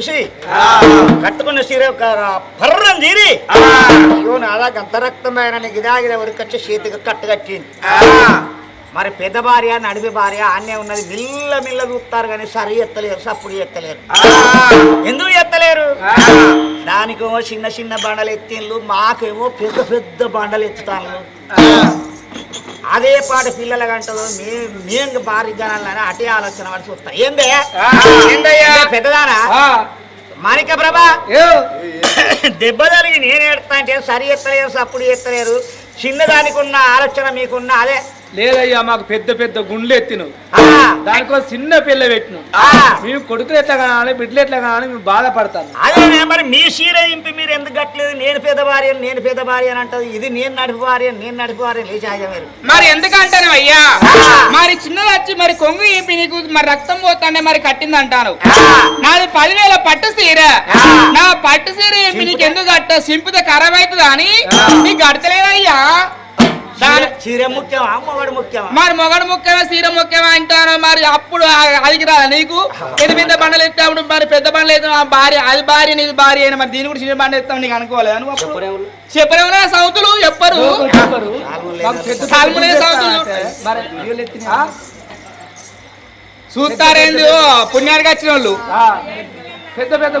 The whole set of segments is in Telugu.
చూసి కట్టుకున్న సీర పర్రం తీరి అయ్యో నాదా గంత రక్తమైన ఇదాగిన ఉరికొచ్చి చేతికి కట్టు కట్టింది. మరి పెద్ద భార్య నడిపి భార్య ఆన్నే ఉన్నది మిల్ల మిల్ల చూస్తారు కానీ సరి ఎత్తలేరు సప్పుడు ఎత్తలేరు. ఎందుకు ఎత్తలేరు? దానికేమో చిన్న చిన్న బండలు ఎత్తిండ్లు మాకేమో పెద్ద పెద్ద బండలు ఎత్తుతాను అదే పాట పిల్లల గంటలు మేము మేము భారీ జనాలని అటే ఆలోచన పడి చూస్తాం ఏందే? ఏందయ్యా? పెద్దదానా? మాణిక ప్రభా? దెబ్బ తగిలి నేను ఎడతా అంటే సరి ఎత్తలేరు సప్పుడు ఎత్తలేరు. చిన్నదానికి ఉన్న ఆలోచన మీకున్న అదే. లేదయ్యా మాకు పెద్ద పెద్ద గుండ్లు ఎత్తిను ఆ, దానికో చిన్న పిల్ల పెట్టిను ఆ, మేము కొడుకులు ఎట్లా కానాలి బిడ్డలు ఎట్లా కానాలి మేము బాధపడతాను అదే మరి మీ చీర ఇంపి మీరు ఎందుకు కట్టలేదు? నేను పెద్ద భార్య నేను పెద్ద భార్య అని అంటది. ఇది నేను నడిపి భార్య నేను నడిపి భార్య మీరు. మరి ఎందుకంటాను అయ్యా? మరి చిన్నది వచ్చి మరి కొంగు ఈపి నీకు మరి రక్తం పోతానే మరి కట్టింది అంటాను నాది పదివేల పట్టు సీర. నా పట్టు సీర ఈపి నీకు ఎందుకు కట్ట? సింపితే ఖరాబ్ అవుతుంది అని? నీకు కడతలేదయ్యా చీర ముఖ్యమా మొగడు ముఖ్యమా మరి మొగడు ముఖ్యమా సీర ముఖ్యమా అంటాను మరి అప్పుడు అది రాదా నీకు ఇది పెద్ద బండలు ఎత్తాడు మరి పెద్ద బండలు ఎత్తాం ఆ భార్య అది భార్య నీది భార్య అయినా మరి దీని కూడా చిన్న బండ ఎత్తాం నీకు అనుకోలేదు నువ్వు అప్పుడు చెప్పలేవునా సౌతులు చెప్పరు సౌతులు వీళ్ళు ఎత్తినా? చూస్తారేంది ఓ పుణ్యానికి వచ్చిన వాళ్ళు ఆ, పెద్ద పెద్ద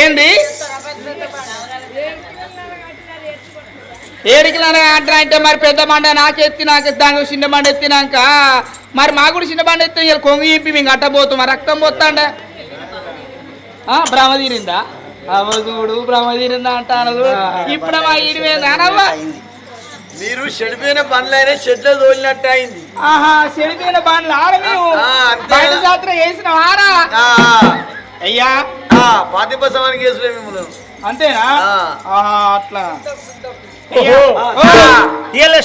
ఏంది ఏడికి అంటారా అంటే మరి పెద్ద బండ నాకెత్తి నాకు దానికి చిన్న బండ ఎత్తినాక. మరి మా కూడా చిన్న బండ ఎత్తి ఇలా కొంగు ఇంపి మేము కట్టబోతాం మరి రక్తం పోతాండే. ఆ, భ్రమ తీరిందా? అవ్వ చూడు భ్రమ తీరిందా అంటాను ఇప్పుడు మా ఇడివేదానవ్వా మీరు చెడిపోయిన బండ్లైనా షెడ్లో తోలినట్టు అయింది. ఆహా చెడిపోయిన బండ్లు ఆడ మేము. బయట జాతర వేసిన వారా. ఆ, అయ్యా. ఆ, పాతిప సమాన కేసులే మిమ్మల్ని. అంతేనా? అట్లా.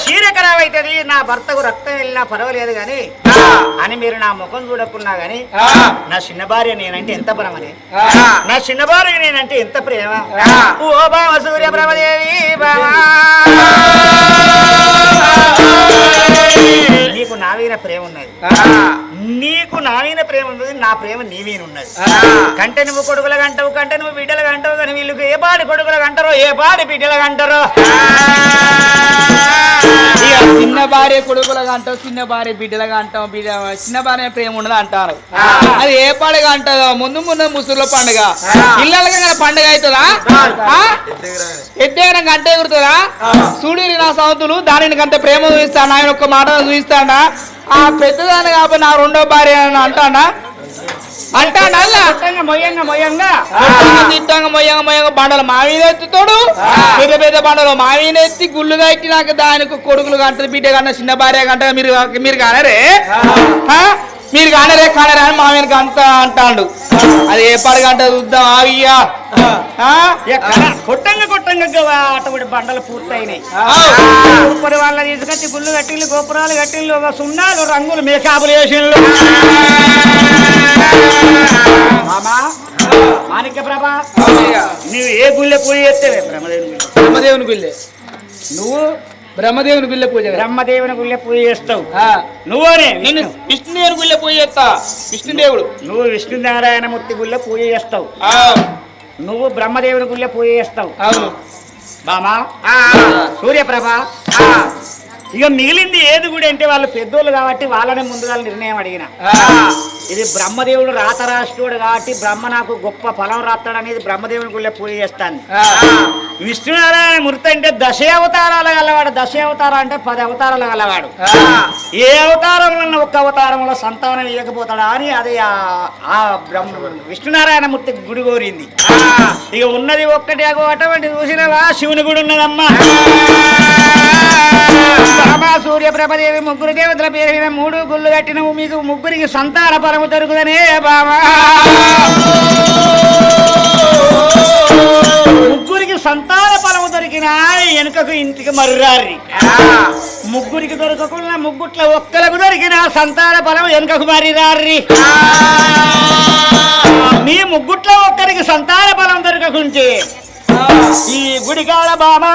చీర ఖరాబ్ అవుతుంది నా భర్తకు రక్తం వెళ్ళినా పర్వాలేదు కానీ అని మీరు నా ముఖం చూడకున్నా గానీ నా చిన్న భార్య నేనంటే ఎంత భ్రమని నా చిన్న భార్య నేనంటే ఎంత ప్రేమ? ఓ బావ సూర్య బ్రహ్మదేవి బావా నీకు నా మీద ప్రేమ ఉన్నది. నీకు నా మీద ప్రేమ ఉన్నది నా ప్రేమ నీ మీద ఉన్నది. కంటే నువ్వు కొడుకుల గంటవు కంటే నువ్వు బిడ్డల గంటవు కానీ వీళ్ళకి ఏ పాడి కొడుకుల గంటరో ఏ పాడి బిడ్డల గంటరో ఇక చిన్న భార్య కొడుకులుగా అంటావు చిన్న భార్య బిడ్డలుగా అంటావు బిడ్డ చిన్న భార్య ప్రేమ ఉండదు అంటారు. అది ఏ పండుగ అంటారో ముందు ముందు ముసుగుల పండుగ. పిల్లలకి కానీ పండుగ అవుతుందా? ఎద్దేనా గంట ఎగురుతుందా? చూడు నా సౌతులు దానిని కంత ప్రేమ చూపిస్తాను ఆయన ఒక్క మాట చూపిస్తాడా? ఆ పెద్దదాన్ని కాబట్టి నా రెండో భార్య అని అంటాడా మొయ్యంగా మొయ్యంగా. కొట్టంగా, తిట్టంగా మొయ్యంగా మొయ్యంగా బండలు మావిన ఎత్తుతాడు. పెద్ద పెద్ద బండలు మావిన ఎత్తి గుళ్ళు కట్టి నాకు దానికి కొడుకులు కంటది బిడ్డ కన్నా చిన్న భార్య కంట మీరు మీరు కానరే? మీరు కానరే కానరే అని మావినకి అంత అంటాడు. అది ఏ పడగ అంట చూద్దాం ఆగియ్యా. ఆ? ఎక్కడ కొట్టంగా కొట్టంగా అటువంటి బండలు పూర్తయినాయి. వాళ్ళ తీసుకొచ్చి గుళ్ళు కట్టిళ్ళు గోపురాలు కట్టిళ్ళు ఒక సున్నాలు రంగులు మేకాపులు వేసిళ్ళు మామా మాణిక్య ప్రభా నువ్వు ఏ గుళ్ళె పూజ చేస్తేవే బ్రహ్మదేవుని గుళ్ళె. బ్రహ్మదేవుని గుళ్ళే. నువ్వు బ్రహ్మదేవుని గుళ్ళే పూజ. బ్రహ్మదేవుని గుళ్ళె పూజ చేస్తావు. ఆ, నువ్వనే నేను విష్ణుదేవుని గుళ్ళే పోయి చేస్తా. విష్ణుదేవుడు. నువ్వు విష్ణునారాయణమూర్తి గుళ్ళె పూజ చేస్తావు. ఆ, నువ్వు బ్రహ్మదేవుని గుళ్ళె పూజ చేస్తావు. అవును. బామా. సూర్యప్రభ. ఇక మిగిలింది ఏది కూడా అంటే వాళ్ళు పెద్దోళ్ళు కాబట్టి వాళ్ళనే ముందుగా నిర్ణయం అడిగిన. ఇది బ్రహ్మదేవుడు రాతరాష్ట్రుడు కాబట్టి బ్రహ్మ నాకు గొప్ప ఫలం రాస్తాడు అనేది బ్రహ్మదేవుని గుళ్ళే పూజ చేస్తాను విష్ణునారాయణ మృతి అంటే దశ అవతారాలు గలవాడు. దశ అవతారం అంటే పది అవతారాలు గలవాడు. ఏ అవతారంలో ఒక్క అవతారంలో సంతానం ఇవ్వకపోతాడా అని అది ఆ- బ్రహ్మ విష్ణునారాయణ మూర్తి గుడి కోరింది. ఇక ఉన్నది ఒక్కటి అటువంటి చూసినవా? శివుని గుడి ఉన్నదమ్మా. రామ సూర్య ప్రభదేవి ముగ్గురు దేవతల పేరు మీద మూడు గుళ్ళు కట్టినవు. మీకు ముగ్గురికి సంతాన పరము దొరుకుదనే బామా ముగ్గురికి సంతాన ఫలము దొరికినా వెనుకకు ఇంటికి మర్రారి ముగ్గురికి దొరకకుండా ముగ్గుట్ల ఒక్కలకు దొరికిన సంతాన ఫలం వెనుకకు మర్రిరారి. మీ ముగ్గుట్ల ఒక్కరికి సంతాన ఫలం దొరకకుంటే ఈ గుడికాడ బామా.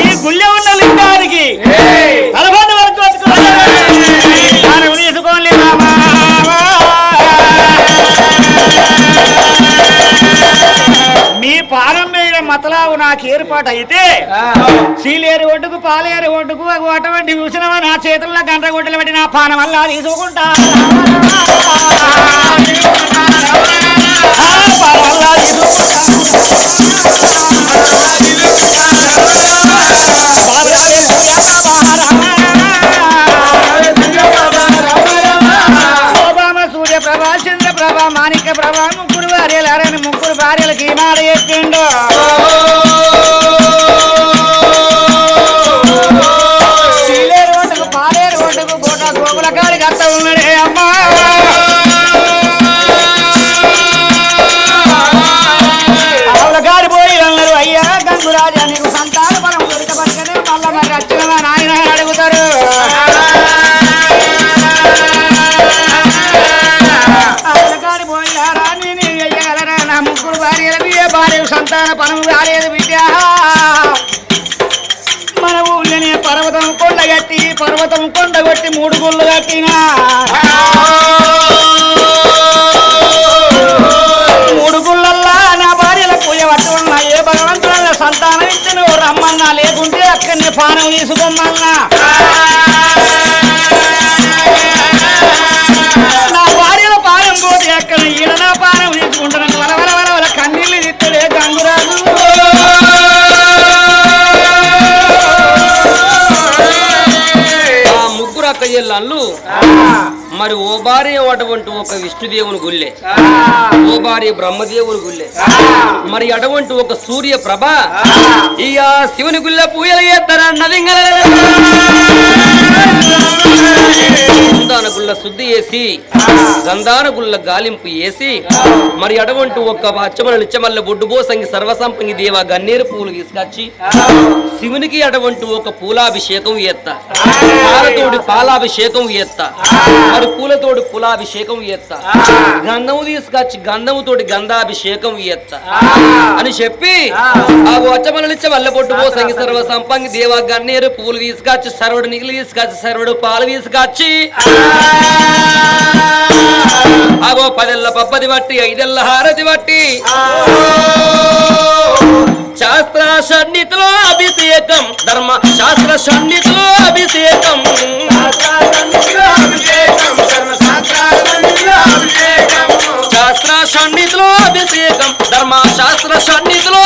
ఈ గుళ్ళె ఉన్న లింగానికి పదకొండు వరకు మనం తీసుకోలే బామా. మీ పానం మీద మతలావు నాకు ఏర్పాటు అయితే చీలేరు ఒడ్డుకు పాలేరు ఒడ్డుకు అటువంటి చూసినవా నా చేతుల్లో గంట పెట్టి నా పానం వల్ల తీసుకుంటా. Hallelujah. కట్టి పర్వతం కొండ కొట్టి మూడు గుళ్ళు కట్టినా. మూడు గుళ్ళల్లా నా భార్యల పూజ పట్టుకున్నా ఏ భగవంతుల సంతానం ఇచ్చిన రమ్మన్నా లేకుంటే అక్కడనే పానం తీసుకుమ్మన్నా ముగ్గురు మరి ఓ భార్య అటువంటి ఒక విష్ణుదేవుని గుళ్ళే. ఓ భార్య బ్రహ్మదేవుని గుళ్ళే. మరి అటువంటి ఒక సూర్య ప్రభ ఇయా శివుని గుళ్ళ పూజలు చేస్తారన్నది గంధాన గుళ్ళ శుద్ధి చేసి గంధాన గుళ్ళ గాలింపు వేసి మరి అటువంటి ఒక అచ్చమల నిచ్చమల్ల బొడ్డుబోసంగి సర్వసంపంగి దేవ గన్నేరు పూలు తీసుకొచ్చి శివునికి అటువంటి ఒక పూలాభిషేకం ఎత్త పాలతోడి పాలాభిషేకం ఎత్త మరి పూలతోడి పూలాభిషేకం ఎత్త గంధము తీసుకొచ్చి గంధముతోటి గంధాభిషేకం ఎత్త అని చెప్పి ఆ అచ్చమల వల్లబొట్టు బొడ్డుబోసంగి సర్వసంపంగి దేవ గన్నేరు పూలు తీసుకొచ్చి సర్వడు నిగిలి తీసుకొచ్చి సర్వడు దేవుడు పాలు తీసుకొచ్చి అగో పదెల్ల పప్పది బట్టి ఐదెళ్ళ హారతి బట్టి శాస్త్ర సన్నిధిలో అభిషేకం ధర్మ శాస్త్ర సన్నిధిలో అభిషేకం. శాస్త్ర సన్నిధిలో అభిషేకం ధర్మ శాస్త్ర సన్నిధిలో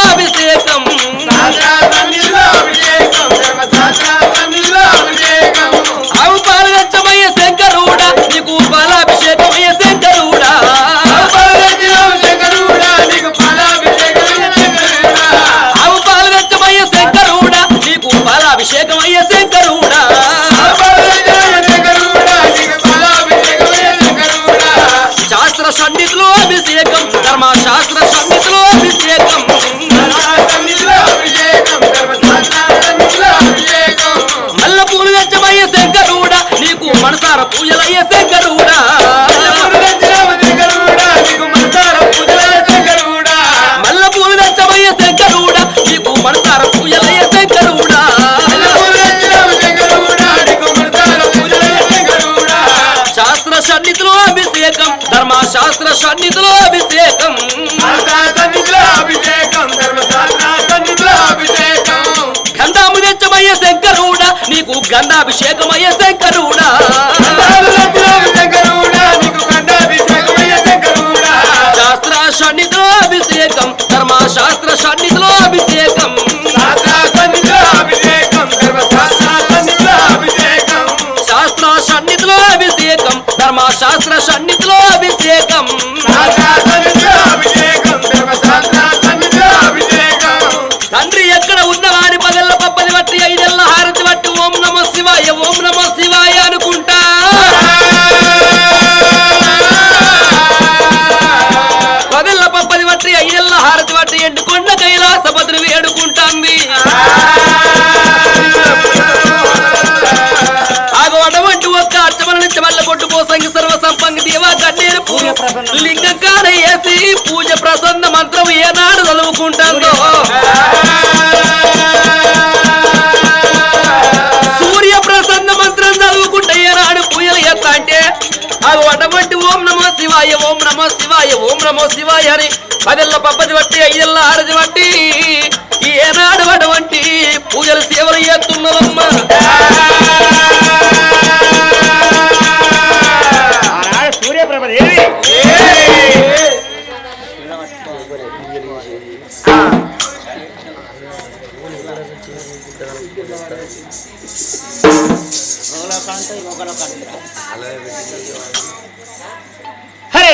శాస్త్ర సన్నిధిలో అభిషేకం. గంధాము వెచ్చమయ్య శంకరుడా నీకు గంధాభిషేకమయ్య శంకరుడా. శాస్త్ర సన్నిధిలో అభిషేకం ధర్మ శాస్త్ర సన్నిధిలో అభిషేకం శాస్త్ర సన్నిధిలో అభిషేకం. ధర్మ శాస్త్ర సన్నిధిలో అభిషేకం. నమో శివాయ ఓం నమో శివాయ అని పదెల్ల పబ్బది బట్టి అయ్యల్ల ఆడది బట్టి ఏనాడు అటువంటి పూజలు సేవలు చేస్తున్నారమ్మా ఆనాడు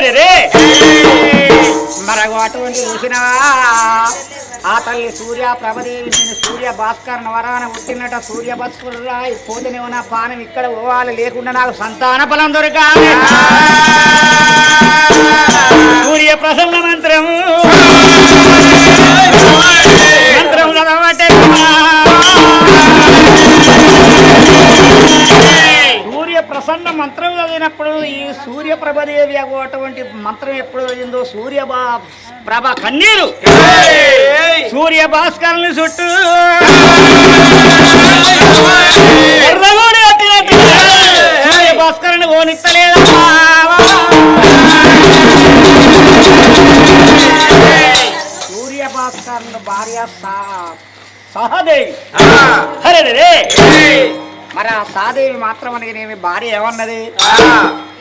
లేదు రే! రే అటువంటి చూసినవా? ఆ తల్లి సూర్య ప్రభదేవి నేను సూర్య భాస్కర్ వరాన పుట్టినట. సూర్య భాస్కరుడా పోతేనేమో నా పానం ఇక్కడ పోవాలి. లేకుండా నాకు సంతాన బలం దొరకాలి. సూర్య ప్రసన్న మంత్రము. మంత్రం చదవటే సూర్య ప్రసన్న మంత్రం చదివినప్పుడు ఈ సూర్య ప్రభదేవి అటువంటి మంత్రం ఎప్పుడు చదివిందో? సూర్య ప్రభ కన్నీరు. సూర్య భాస్కరుని చుట్టూ. సూర్య భాస్కరుని ఓనిత్తలేదమ్మా. సూర్య భాస్కరుని భార్య సహదేవి. అరే రే రే. మరి ఆ సాదేవి మాత్రం అనగానేమి భార్య ఏమన్నది?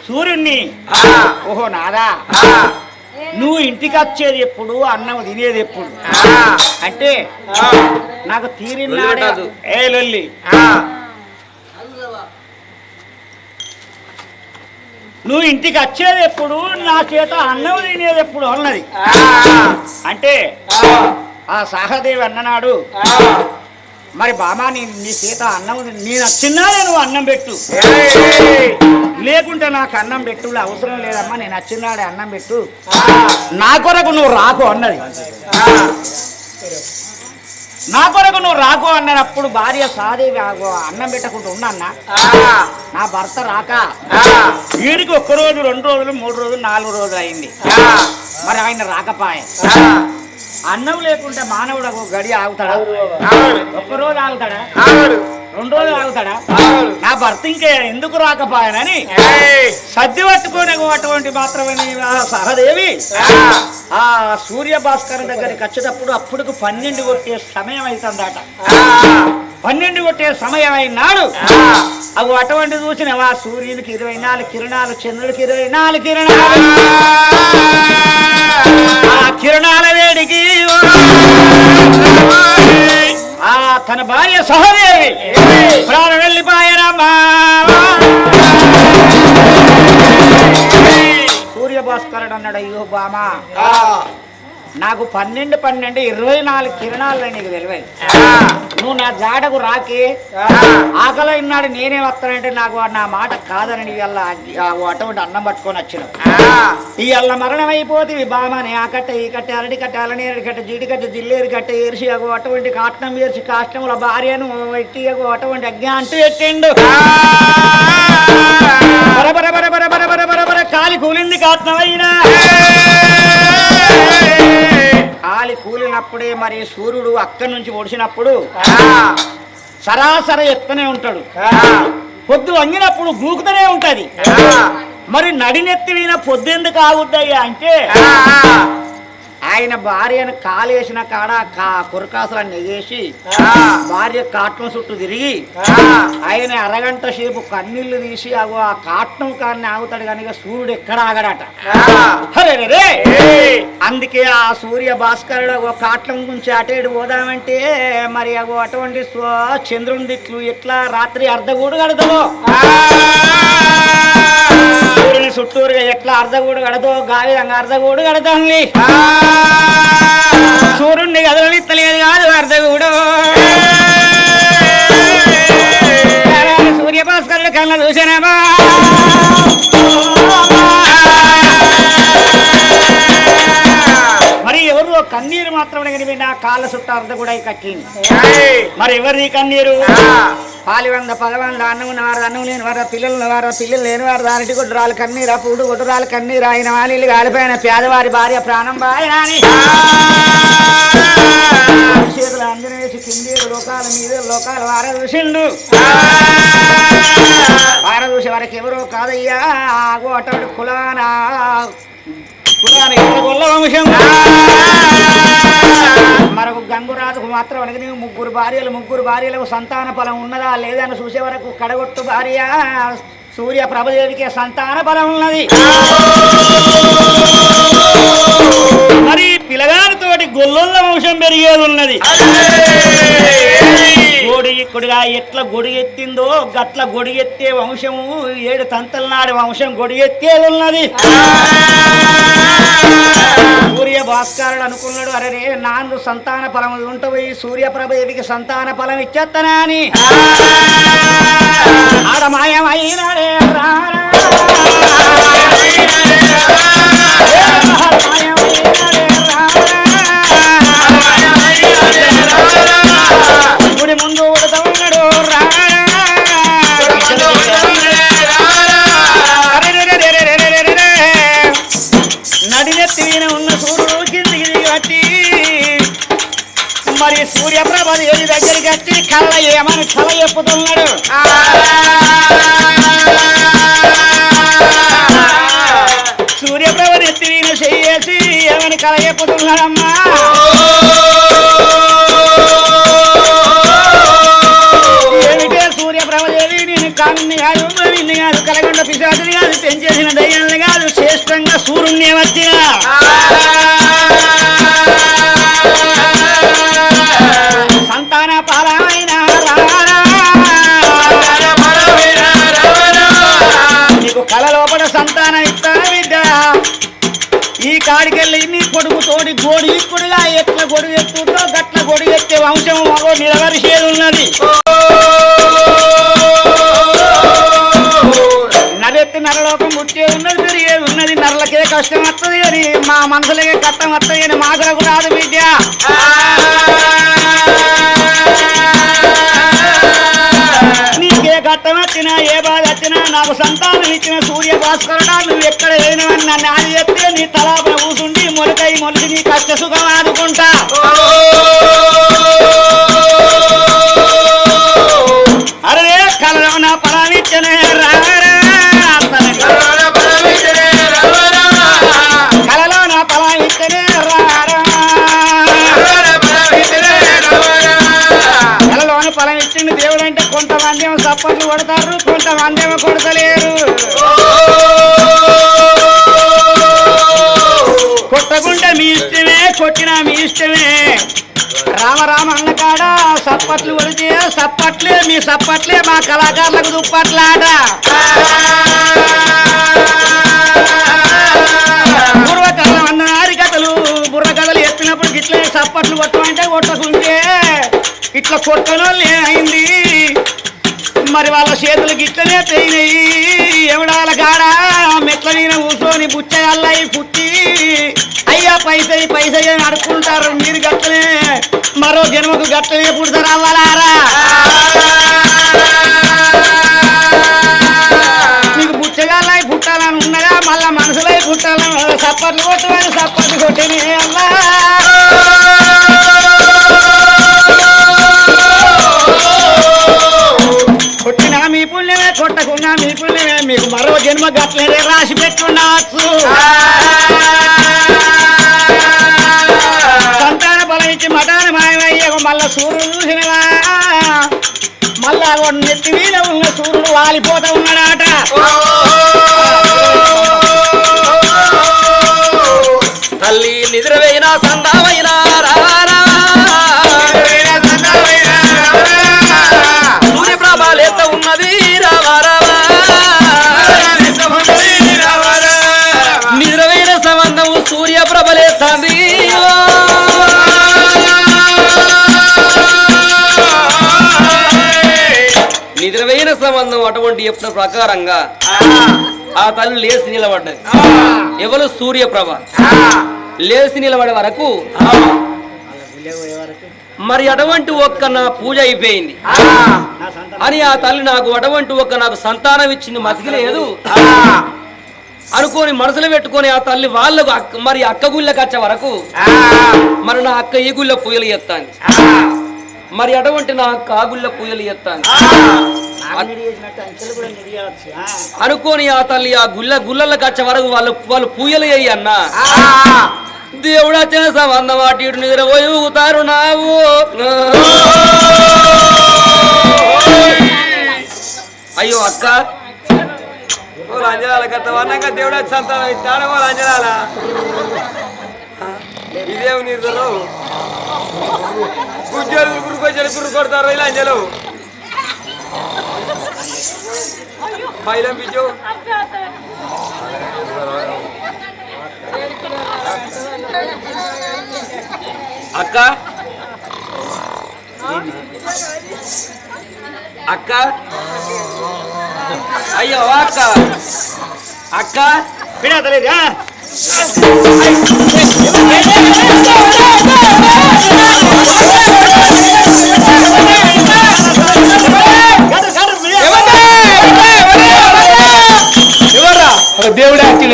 సూర్యుణ్ణి. ఓహో నాదా? నువ్వు ఇంటికి వచ్చేది ఎప్పుడు అన్నం తినేది ఎప్పుడు? అంటే నాకు తీరినాడే ఏ లొల్లి. నువ్వు ఇంటికి వచ్చేది ఎప్పుడు నా చేత అన్నం తినేది ఎప్పుడు అన్నది. అంటే ఆ. సహదేవి అన్ననాడు మరి బామా నీ నీ చేత అన్నం నేను వచ్చిందానే నువ్వు అన్నం పెట్టు. లేకుంటే నాకు అన్నం పెట్టు అవసరం లేదమ్మా నేను వచ్చిందాడే అన్నం పెట్టు. నా కొరకు నువ్వు రాకు అన్నది. నా కొరకు నువ్వు రాకు అన్నప్పుడు భార్య సాదేవి అన్నం పెట్టకుండా ఉన్నా నా భర్త రాక. వీడికి ఒక్క రోజు రెండు రోజులు మూడు రోజులు నాలుగు రోజులు అయింది. మరి ఆయన రాకపాయ. అన్నం లేకుంటే మానవుడు ఒక గడి ఆగుతాడా? ఒక్క రోజు ఆగుతాడా? రెండు రోజులు ఆగుతాడా? నా భర్త ఇంకే ఎందుకు రాకపాయనని? సర్ది పట్టుకునే అటువంటి మాత్రమే సహదేవి. ఆ. సూర్య భాస్కర్ దగ్గరికి వచ్చేటప్పుడు అప్పుడుకు పన్నెండు కొట్టే సమయం అవుతుందట పన్నెండు కొట్టే సమయం అయినాడు అవి అటువంటి చూసినవా? సూర్యునికి ఇరవై నాలుగు కిరణాలు చంద్రుడికి ఇరవై నాలుగు కిరణాలు. ఆ కిరణాల సహదేవి. ప్రాణం వెళ్ళిపోయారమ్మా సూర్య భాస్కరుడు అన్నాడు అయ్యో బామా. నాకు పన్నెండు పన్నెండు ఇరవై నాలుగు కిరణాలు నీకు తెలివై నువ్వు నా జాడకు రాకి. ఆకలి ఇన్నాడు నేనే వస్తానంటే నాకు నా మాట కాదని ఇవాళ అటువంటి అన్నం పట్టుకొని వచ్చిన ఇవాళ మరణం అయిపోతుంది బామని ఆ కట్ట ఈ కట్ట అరటి కట్ట అలని ఎరటి కట్ట జీడి కట్ట జిల్లేరు కట్ట ఏర్చి అగో అటువంటి కాట్నం ఏర్చి కాష్టముల భార్యను ఎట్టి అగో అటువంటి అజ్ఞ అంటూ ఎట్టిండు కాలి కూలింది కాట్నమైనా. కాలి కూలినప్పుడే మరి సూర్యుడు అక్కడి నుంచి ఒడిసినప్పుడు సరాసరి ఎత్తనే ఉంటాడు. పొద్దు వంగినప్పుడు గూకుతూనే ఉంటది. మరి నడినెత్తిన పొద్దు ఎందుకు ఆగుద్దయ్యా అంటే ఆయన భార్యను కాలేసిన కాడ కా కురకాసులను నెగేసి భార్య కాట్నం చుట్టూ తిరిగి ఆయన అరగంట సేపు కన్నీళ్ళు తీసి అగో ఆ కాట్నం కాన్ని ఆగుతాడు కనుక సూర్యుడు ఎక్కడ ఆగడట. అందుకే ఆ సూర్య భాస్కరుడు ఒక కాట్లం గురించి అటు ఇటు పోదామంటే మరి అగో అటువంటి చంద్రుని దిట్లు ఎట్లా రాత్రి అర్ధగూడు కడతావో సూర్యుని చుట్టూరుగా ఎట్లా అర్ధగూడు కడదో గాలి అర్ధగూడు కడతాంది సూర్యుడిని కదలనిత్తలేదు కాదు అర్ధగూడు. సూర్య భాస్కరుడు కళ్ళ చూసానమ్మా మరి ఎవరు కన్నీరు మాత్రమే కనిపి నా కాళ్ళ చుట్టూ అర్ధ కూడా కట్టింది మరి ఎవరి కన్నీరు? పాలివంద పదవంద అన్నం వారు అన్నం లేని వారు పిల్లలు వారు పిల్లలు లేని వారు దానిటి గుడ్రాలు కన్నీరు పూడు గుడ్రాలు కన్నీరు ఆయన వాళ్ళు కాలిపోయిన పేదవారి భార్య ప్రాణం బాయని చేతులు వేసి కింది లోకాల మీద లోకాల వార వార వారికి ఎవరో కాదయ్యా ఆగో అటువంటి కులానా కులాన వంశం మరొక గంగురాజుకు మాత్రం అనగా ముగ్గురు భార్యలు ముగ్గురు భార్యలకు సంతాన ఫలం ఉన్నదా లేదా అని చూసే వరకు కడగొట్టు భార్య. సూర్య ప్రభదేవికి సంతాన ఫలం ఉన్నది. మరి పిలగానితోటి గొల్లొల్ల వంశం పెరిగేది ఉన్నది. గొడి ఇక్కడుగా ఎట్లా గొడిగెత్తిందో గట్ల గొడిగెత్తే వంశము ఏడు తంతల నాడు వంశం గొడి ఉన్నది. సూర్య భాస్కరుడు అనుకున్నాడు అరే నాన్ను సంతాన ఫలం ఉంటవి సూర్యప్రభదేవికి సంతాన ఫలం ఇచ్చేస్తానా అని ఆడ మరి సూర్యప్రభ దేవి దగ్గరికి వచ్చి కళ్ళ ఏమని కళ చెప్పుతున్నాడు? సూర్యప్రభని నెత్తిన చేసి ఏమని కళ చెప్పుతున్నాడమ్మా? ఏమిటే సూర్యప్రభదేవి నేను కాన్ని కాదు నిన్ను కాదు కలగండ పిశాచిని కాదు పెంచేసిన దయ్యాన్ని కాదు శ్రేష్టంగా సూర్యుణ్ణి వచ్చి గొడి ఇప్పుడుగా ఎట్ల గొడి ఎత్తుతో గట్ల గొడి ఎత్తే వంశం మగో నిలవరిసేది ఉన్నది నరెత్తి నరలోకం ముట్టే ఉన్నది పెరిగేది ఉన్నది నరలకే కష్టం వస్తుంది అని మా మనసులకే కష్టం వస్తుంది అని మాకు రాదు విద్య నీకే కష్టం వచ్చినా ఏ బాధ వచ్చినా నాకు సంతానం ఇచ్చిన సూర్య భాస్కరుడా నువ్వు ఎక్కడ వేయనవని నన్ను ఆది చెప్తే నీ తలాపన కూసుండి మొలకై మొలిసి నీ అరే కలలో నా పరామిచ్చనే రారా కలలో నా పరామిచ్చనే రారా కలలోని ఫలం ఇచ్చింది దేవుడు అంటే కొంతమంది ఏమో సప్పట్లు కొడతారు కొంతమంది ఏమో కొడతలేరు. కొట్టకుండా మీ ఇష్టం కొట్టినా మీ ఇష్టమే. రామ రామ అన్న కాడ సప్పట్లు కొడితే సప్పట్లే మీ సప్పట్లే మా కళాకారులకు దుప్పట్లాట పూర్వకాలం అన్న కథలు బుర్ర కథలు చెప్పినప్పుడు ఇట్లే సప్పట్లు కొట్టమంటే కొట్టకుంటే ఇట్లా కొట్టనోళ్ళు ఏమైంది మరి వాళ్ళ చేతులకి ఇట్లనే పోయినాయి ఎవడాల కాడ మెట్ల మీద కూర్చొని బుచ్చయ్యాయి పుట్టి పైసై పైసై అని అడుక్కుంటారు మీరు గట్లే మరో జన్మకు గట్లనే పుడతారు. అవ్వలారా. మీకు బుచ్చగాలై పుట్టాలని ఉన్నదా? మళ్ళా మనసులై పుట్టాలని ఉన్నదా? సప్పట్లు కొట్టమని సప్పట్లు కొట్టని అమ్మా. కొట్టినా మీ పుణ్యమే కొట్టకున్నా మీ పుణ్యమే. మీకు మరో జన్మ గట్లనే రాసి పెట్టున్నాచ్చు సూర్యుడు చూసినవా మళ్ళా వాడు నెత్తి మీద ఉన్న సూర్యుడు వాలిపోతా సంబంధం అటువంటి చెప్పిన ప్రకారంగా ఆ తల్లి లేచి నిలబడ్డది. ఎవరు సూర్యప్రభ? లేచి నిలబడే వరకు మరి అటువంటి ఒక్క నా పూజ అయిపోయింది. అని ఆ తల్లి నాకు అటువంటి ఒక్క నాకు సంతానం ఇచ్చింది మతికిలేదు అనుకోని మనసులో పెట్టుకొని ఆ తల్లి వాళ్ళకు మరి అక్క గుళ్ళకి వచ్చే వరకు మరి నా అక్క ఈ గుళ్ళ పూజలు ఎత్తాను మరి అటువంటి నా అక్క ఆ గుళ్ళ పూజలు ఎత్తాను అనుకోని ఆ తల్లి ఆ గుల్ల గుల్లలకు వచ్చే వరకు వాళ్ళు వాళ్ళు పూయలు అయ్యి అన్న. దేవుడు వచ్చిన సంబంధం అటు ఇటు నిద్రపోయి ఊగుతారు నావు. అయ్యో అక్క. అంజనాల గత వర్ణంగా దేవుడు సంతానం ఇస్తాడు ఓ అంజనాల ఇదేమి గుజ్జలు గురుకొచ్చారు గురు కొడతారు ఇలా అంజలు పైలం పిచ్చు అక్క అక్క అయ్యో అక్క అక్క వినతలేదా ఎవరా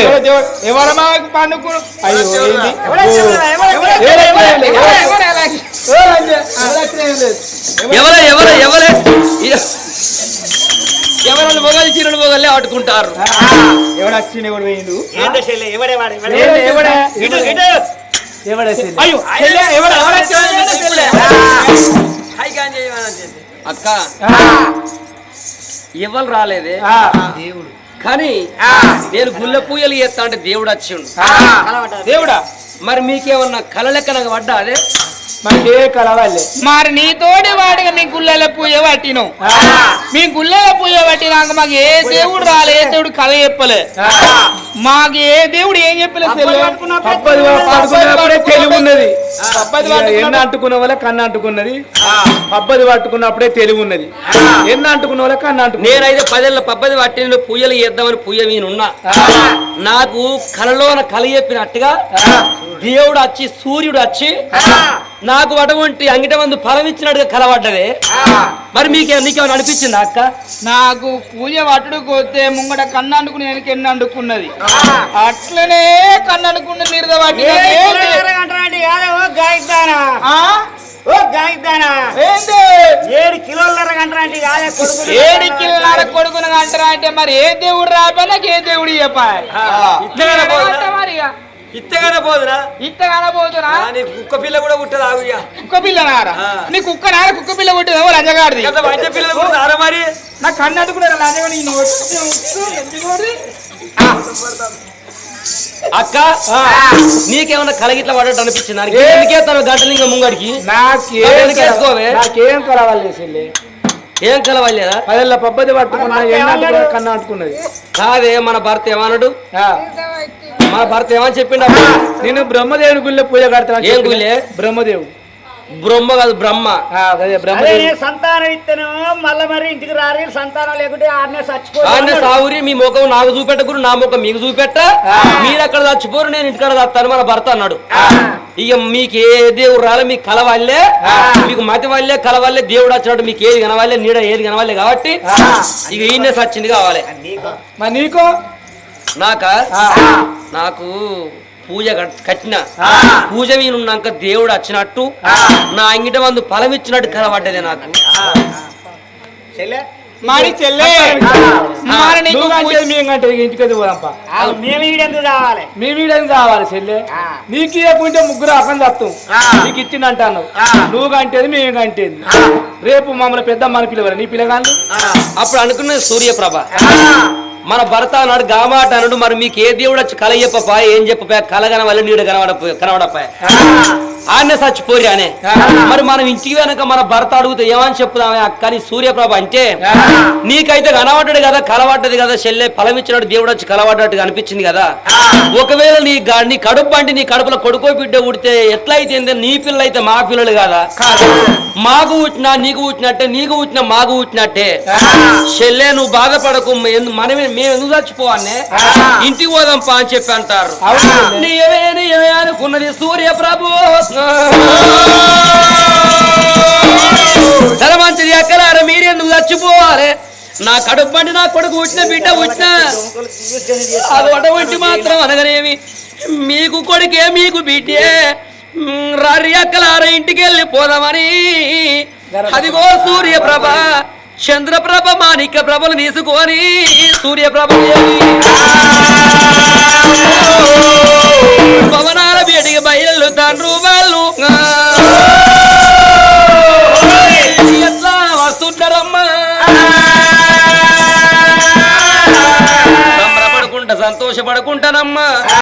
దేవుడు యాక్చువల్లీ ఎవరు మా పండుకు అయ్యో ఏంది? ఎవరు, ఎవరు, ఎవరు, ఎవరు, ఎవరు, ఎవరు, ఎవరు ఏం లేదు. ఎవరే ఎవరే ఎవరే ఎవరైనా మొగలు చీరలు మొగలే ఆడుకుంటారు. ఎవడు వచ్చిండు ఎవడు పోయిండు? ఏందో చెల్లె ఎవడే వాడు? ఎవడే? ఎవడే, ఎవడే? ఇటు ఇటు. ఎవడే చెల్లి? అయ్యో చెల్లె, ఎవడు, ఎవడు వచ్చిండు? చెల్లె. హై కాన్ చేయమని చెప్పి. అక్క ఎవరు రాలేదే? ఆ, కానీ నేను గుళ్ళ పూయలు చేస్తా అంటే దేవుడు వచ్చిండు. దేవుడా మరి మీకేమన్నా కళ లెక్క నాకు పడ్డా అదే? మనకి ఏ కలవాలి మరి నీతోటి వాడిగా మీ గుళ్ళలో పూజ పట్టినాం మీ గుళ్ళలో పూజ పట్టినాక మాకు ఏ దేవుడు రాలే ఏ దేవుడు కథ చెప్పలే. మాకు ఏ దేవుడు ఏం చెప్పలే చెల్లె. అప్పది పట్టుకున్నప్పుడే తెలివి ఉన్నది. ఇక ఎన్న అంటుకున్న వాళ్ళ కన్ను అంటుకున్నది. అబ్బది పట్టుకున్నప్పుడే తెలివి ఉన్నది. ఎన్న అంటుకున్న వాళ్ళ కన్ను అంటుకున్నది. నేనైతే పదేళ్ళ పబ్బది పట్టిన పూజలు చేద్దామని పూజ మీనున్నా నాకు కలలోన కల చెప్పినట్టుగా దేవుడు వచ్చి సూర్యుడు వచ్చి నాకు అటువంటి అంగిట మందు ఫలం ఇచ్చినట్టుగా కలవడ్డదే మరి మీకే నీకేమైనా అనిపించిందా అక్క? నాకు పూజ పట్టుడు పోతే ముంగట కన్ను అంటుకుని వెనక ఎన్ని అంటుకున్నది అట్లనే కన్ను అనుకున్న ఏంటి ఏడు కిలోల అంటారండి కాదే కొడుకు ఏడు కిల్లర కొడుకున అంటారా అంటే మరి ఏ దేవుడు రాపా నాకు ఏ దేవుడు చెప్పాలి? ఇత్తగానే పోదురా. ఇత్తగానే పోదురా? నీ కుక్క పిల్ల కూడా పుట్టదు కుక్క పిల్ల నారా. నీ కుక్క నార కుక్క పిల్ల కొట్టేది ఎవరు వంట పిల్లలు మరి? నా కన్ను ఎందుకోడి? అక్క నీకేమైనా కలగిట్ల పడ్డట్టు అనిపించిందా? ఎందుకే తన గంటలింగ ముంగడికి? నాకేం కలవాలి ఏం కలవలేదా? పదేళ్ళ పబ్బది పట్టుకున్నా కన్ను అంటుకున్నది కాదే మన భర్త ఏమన్నాడు ఆ. మన భర్త ఏమని చెప్పిండ నేను బ్రహ్మదేవుని గుళ్ళో పూజ కడతాను ఏం గుళ్ళే? బ్రహ్మదేవుడు. బ్రహ్మ కాదు బ్రహ్మ. సంతానం ఇస్తాను మళ్ళీ మరి ఇంటికి రారి సంతానం లేకుంటే ఆడనే చచ్చిపోయి సావురి మీ ముఖం నాకు చూపెట్టకురు నా ముఖం మీకు చూపెట్ట. మీరు అక్కడ చచ్చిపోరు నేను ఇంటికాడ చస్తాను మన భర్త అన్నాడు. ఇక మీకు ఏ దేవుడు రాలే మీకు కలవాళ్ళే మీకు మతి వల్లే కలవాళ్ళే దేవుడు వచ్చినట్టు మీకు ఏది కనవాలే నీడ ఏది కనవాలే కాబట్టి ఇక ఈయనే సచ్చింది కావాలి. మరి నీకో? నాక? ఆ. నాకు పూజ కట్- కట్టిన. పూజ మీనున్నాక దేవుడు వచ్చినట్టు నా అంగిట మందు ఫలం ఇచ్చినట్టు కనబడ్డది నాకు. చెల్లె. మరి చెల్లె మరి నీకు నువ్వు అంటే మేము ఇంటికి పోదాంపా. మేము ఈడెందుకు కావాలి? చెల్లె? ఆ. నీకు ఇవ్వకుంటే ముగ్గురు అర్థం చెప్తాం. నీకు ఇచ్చిందంటాను నువ్వు కంటేది మేము కంటేది. రేపు మమ్మల్ని పెద్ద మన పిల్లవారు నీ పిల్లగాళ్ళు అప్పుడు అనుకున్నది సూర్యప్రభ. మన భర్త అన్నాడు గామాట అన్నాడు మరి మీకు ఏ దేవుడు వచ్చి కల ఏం చెప్పపా కల కనవల్ల నీడు కనబడపో కనబడపా ఆడనే చచ్చిపోరి అనే మరి మనం ఇంటికి వెనక మన భర్త అడిగితే ఏమని చెప్పుదామే అక్కని సూర్యప్రభ అంటే నీకైతే కనబడ్డాడు కదా కలబడ్డది కదా చెల్లె ఫలం ఇచ్చినట్టు దేవుడు వచ్చి కలబడ్డట్టు అనిపించింది కదా. ఒకవేళ నీ నీ కడుపు అంటే నీ కడుపులో కొడుకో బిడ్డ ఉడితే ఎట్లయితే? నీ పిల్లలు అయితే మా పిల్లలు కదా? మాకు పుట్టినా నీకు పుట్టినట్టే నీకు పుట్టిన మాకు పుట్టినట్టే. చెల్లె నువ్వు బాధపడకు మనమే మేము ఎందుకు చచ్చిపోవాలనే ఇంటికి పోదాం పా అని చెప్పి అంటారు. అవును. నీవే నీవే అనుకున్నది సూర్య ప్రభు చాలా మంచిది మీరే నువ్వు చచ్చిపోవాలి. నా కడుపు బండి నా కొడుకు వచ్చిన బిడ్డ వచ్చిన అది అటువంటి మాత్రం అనగనేమి? మీకు కొడుకే మీకు బిడ్డే. మ్, రారి అక్కలార ఇంటికి వెళ్ళి పోదామని అదిగో సూర్యప్రభ చంద్రప్రభ మాణిక్య ప్రభలు తీసుకొని సూర్యప్రభ భవనాల వేడికి బయలుతాను తండ్రు సంతోషపడుకుంటానమ్మా.